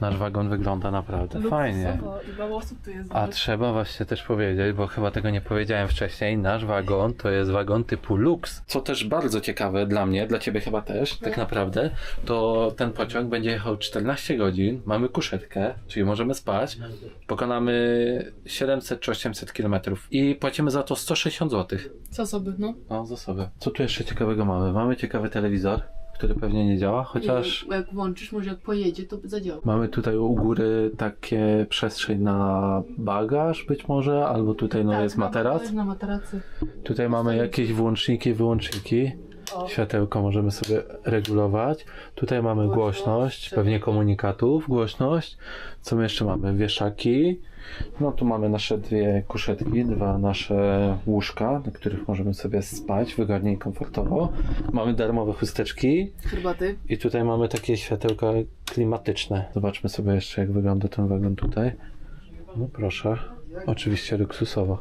Nasz wagon wygląda naprawdę fajnie. Luksusowo I mało osób tu jest. A trzeba właśnie też powiedzieć, bo chyba tego nie powiedziałem wcześniej, nasz wagon to jest wagon typu Lux. Co też bardzo ciekawe dla mnie, dla ciebie chyba też, tak naprawdę, to ten pociąg będzie jechał 14 godzin, mamy kuszetkę, czyli możemy spać, pokonamy 700 czy 800 kilometrów i płacimy za to 160 zł. Co osoby, no. No, zasoby. Co tu jeszcze ciekawego mamy? Mamy ciekawy telewizor, który pewnie nie działa, chociaż... I Jak włączysz, może jak pojedzie, to zadziała. Mamy tutaj u góry takie przestrzeń na bagaż być może, albo tutaj no Tak, jest materac. Na materacy. Tutaj mamy jakieś włączniki, wyłączniki. O. Światełko możemy sobie regulować. Tutaj mamy Głośność, głośność, pewnie komunikatów, głośność. Co my jeszcze mamy? Wieszaki. No tu mamy nasze dwie kuszetki, dwa nasze łóżka, na których możemy sobie spać wygodnie i komfortowo. Mamy darmowe chusteczki. Herbaty. I tutaj mamy takie światełka klimatyczne. Zobaczmy sobie jeszcze, jak wygląda ten wagon tutaj. No proszę. Oczywiście luksusowo.